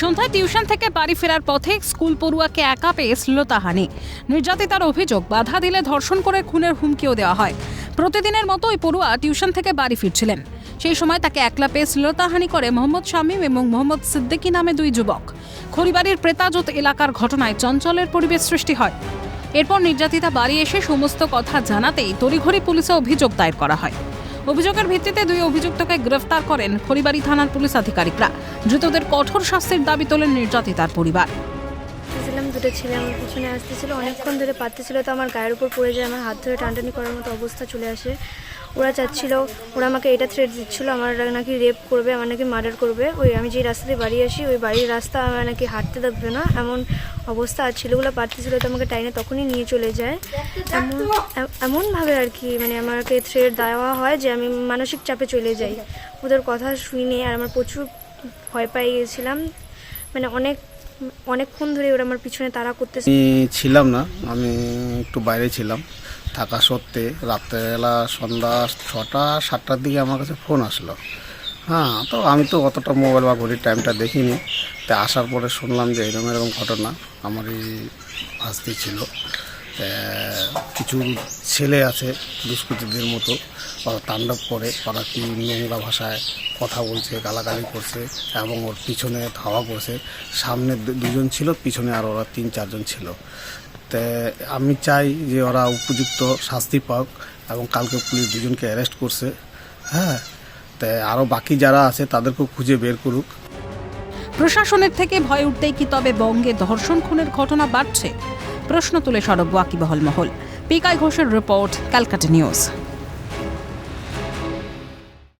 সন্ধ্যায় টিউশন থেকে বাড়ি ফেরার পথে স্কুল পড়ুয়াকে একা পেয়ে শ্লীলতাহানি নির্যাতিতার অভিযোগ, বাধা দিলে ধর্ষণ করে খুনের হুমকিও দেওয়া হয়। প্রতিদিনের মতো ওই পড়ুয়া টিউশন থেকে বাড়ি ফিরছিলেন। সেই সময় তাকে একলা পেয়ে শ্লীলতাহানি করে মোহাম্মদ শামীম এবং মোহাম্মদ সিদ্দিকী নামে দুই যুবক। খড়িবাড়ির প্রেতাজত এলাকার ঘটনায় চঞ্চলের পরিবেশ সৃষ্টি হয়। এরপর নির্যাতিতা বাড়ি এসে সমস্ত কথা জানাতেই তড়িঘড়ি পুলিশে অভিযোগ দায়ের করা হয়। অভিযোগের ভিত্তিতে দুই অভিযুক্তকে গ্রেফতার করেন খড়িবাড়ি থানার পুলিশ আধিকারিকরা। ধৃতদের কঠোর শাস্তির দাবি তোলেন নির্যাতিতার পরিবার। দুটো ছেলে আমার পিছনে আসতেছিল, অনেকক্ষণ ধরে পাততেছিল তো আমার গায়ের উপর পড়ে যায়, আমার হাত ধরে টানটানি করার মতো অবস্থা চলে আসে। ওরা চাচ্ছিল, ওরা আমাকে এটা থ্রেট দিচ্ছিল, আমার নাকি রেপ করবে, আমার নাকি মার্ডার করবে। ওই আমি যে রাস্তা দিয়ে বাড়ি আসি, ওই বাড়ির রাস্তা আমার নাকি হাঁটতে থাকবে না, এমন অবস্থা। আর ছেলেগুলো পারতেছিল তো আমাকে টাইনে তখনই নিয়ে চলে যায়। এমন এমনভাবে আর কি মানে আমাকে থ্রেট দেওয়া হয় যে আমি মানসিক চাপে চলে যাই। ওদের কথা শুনে আর আমার প্রচুর ভয় পেয়ে গিয়েছিলাম মানে অনেক, অনেকক্ষণ ধরে ওরা আমার পিছনে তাড়া করতেছে। আমি ছিলাম না, আমি একটু বাইরে ছিলাম। থাকা সত্ত্বে রাত্রেবেলা সন্ধ্যা ছটা, সাতটার দিকে আমার কাছে ফোন আসলো। হ্যাঁ তো আমি তো অতটা মোবাইল বা ঘড়ির টাইমটা দেখিনি। তা আসার পরে শুনলাম যে এরকম এরকম ঘটনা। আমারই ভাস্তি ছিল। কিছু ছেলে আছে দুষ্কৃতীদের মতো। ওরা তাণ্ডব করে, ওরা কি নোংরা ভাষায় কথা বলছে, গালাগালি করছে এবং ওর পিছনে ধাওয়া করছে। সামনে দুজন ছিল, পিছনে আর ওরা তিন, চারজন ছিল। তে আমি চাই যে ওরা উপযুক্ত শাস্তি পাক এবং কালকে পুলিশ দুজনকে অ্যারেস্ট করছে। হ্যাঁ তা আরও বাকি যারা আছে তাদেরকেও খুঁজে বের করুক। প্রশাসনের থেকে ভয় উঠতেই কি তবে বঙ্গে ধর্ষণ খুনের ঘটনা বাড়ছে? প্রশ্ন তুলে সরব ওয়াকিবহল মহল। পিকাই ঘোষের রিপোর্ট, ক্যালকাটা নিউজ।